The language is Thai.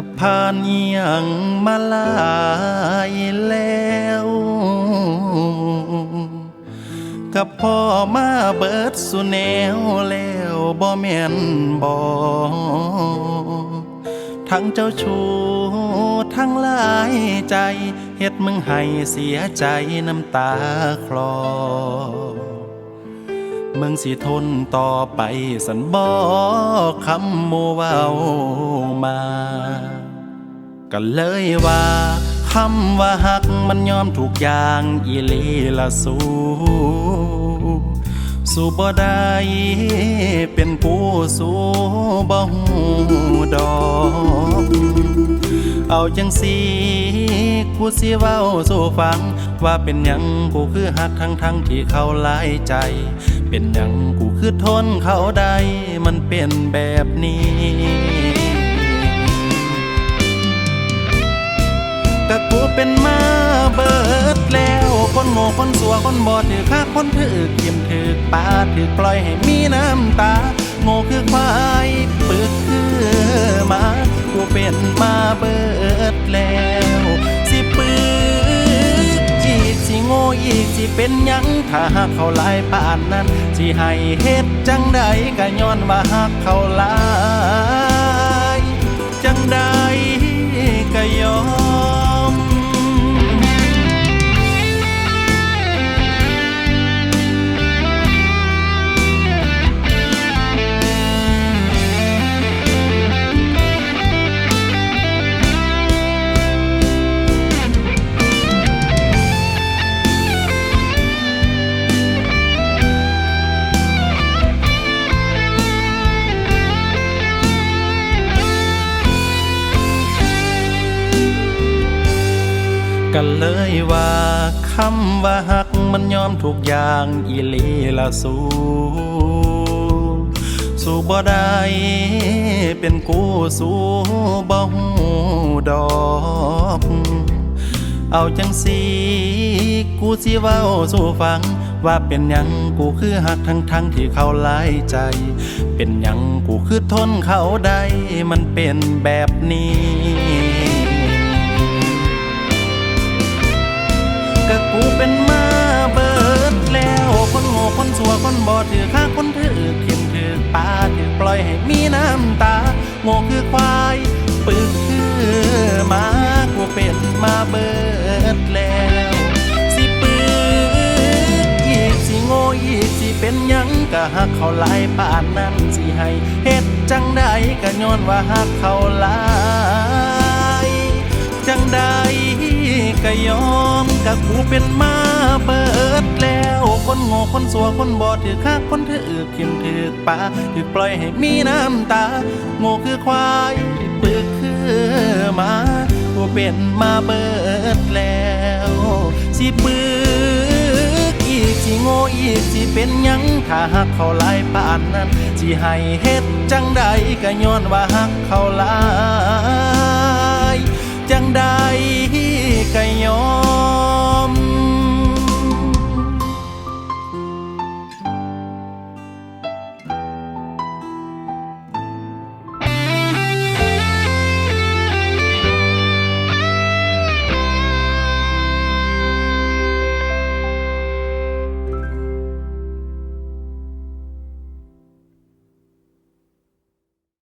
กับผ่านเอียงมาลายแล้ว กับพ่อมาเบิดสุแนวแล้วบ่แม่นบ่ทั้งเจ้าชู้ทั้งหลายใจเฮ็ดมึงให้เสียใจน้ำตาคลอ มึงสิทนต่อไปสันบ่คำโมเว้ามา ก็เลยว่าคำว่าหักมันยอมถูกอย่างอีหลีละสูสูบ่ได้เป็นกูสู้บ่หูดอกเอาจังสีกูสิเว้าสู่ฟัง ว่าเป็นหยังกูคือหักทั้งทั้งที่เขาหลายใจ เป็นหยังกูคือทนเขาได้มันเป็นแบบนี้ก็กูเป็นมาเบิดแล้วคนโง่คนสัวคนบอดถือค่าคนถือเขียมถือปลาถือปล่อยให้มีน้ำตา โง่คือควายปึกคือมากูเป็นมาเบิดแล้ว เป็นหยังถ้าหากเขาหลายป่านนั้นสิให้เฮ็ดจังใดก็ย้อนว่าหักเขาหลาย กันเลยว่าคำว่าหักมันยอมทุกอย่างอีลีละสูสู้บ่ได้เป็นกูสู้บ่หูดอกเอาจังสีกูสิเว้าสู่ฟัง ว่าเป็นหยังกูคือหักทั้งทั้งที่เขาหลายใจ เป็นหยังกูคือทนเขาได้ มันเป็นแบบนี้ สัวคนบอถือค่าคนถือเข็มถือปลาถือปล่อยให้มีน้ำตา โง่คือควายปึกคือมากูเป็นมาเบิดแล้วสิปึกอีกสิโง่อีกสิเป็นยังก็หักเขาหลายป่านนั้นสิให้เฮ็ดจังใดก็ย้อนว่าหักเขาหลายจังใดก็ยอมกับกูเป็นมา คนโง่คนสัวคนบอถือค่าคนถือเข็มถือปลาถือปล่อยให้มีน้ำตา โง่คือควายปึกคือมากูเป็นมาเบิดแล้วสิปึกอีกสิโง่อีกสิเป็นยังถ้าหักเขาหลายป่านนั้นสิให้เฮ็ดจังใดก็ย้อนว่าหักเขาหลาย